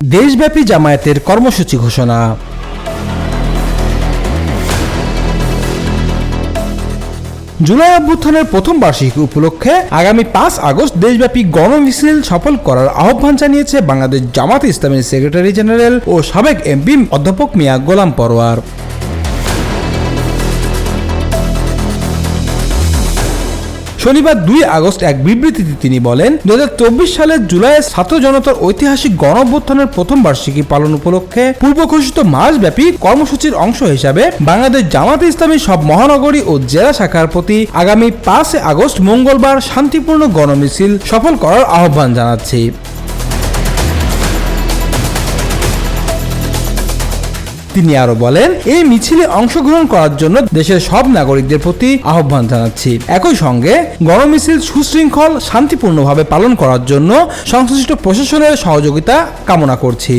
দেশব্যাপী জামায়াতের কর্মসূচি ঘোষণা। জুলাই অভ্যুত্থানের প্রথম বার্ষিকী উপলক্ষে আগামী পাঁচ আগস্ট দেশব্যাপী গণমিছিল সফল করার আহ্বান জানিয়েছে বাংলাদেশ জামাত ইসলামের সেক্রেটারি জেনারেল ও সাবেক এমপি অধ্যাপক মিয়া গোলাম পরোয়ার। শনিবার দুই আগস্ট এক বিবৃতিতে তিনি বলেন দুই হাজার চব্বিশ সালের জুলাই ছাত্র জনতার ঐতিহাসিক গণঅভ্যুত্থানের প্রথম বার্ষিকী পালন উপলক্ষে পূর্ব ঘোষিত মাসব্যাপী কর্মসূচির অংশ হিসাবে বাংলাদেশ জামাত ইসলামী সব মহানগরী ও জেলা শাখার প্রতি আগামী পাঁচ আগস্ট মঙ্গলবার শান্তিপূর্ণ গণমিছিল সফল করার আহ্বান জানাচ্ছি। তিনি আরও বলেন, এই মিছিলে অংশগ্রহণ করার জন্য দেশের সব নাগরিকদের প্রতি আহ্বান জানাচ্ছি। একই সঙ্গে গণমিছিল সুশৃঙ্খল, শান্তিপূর্ণভাবে পালন করার জন্য সংশ্লিষ্ট প্রশাসনের সহযোগিতা কামনা করছি।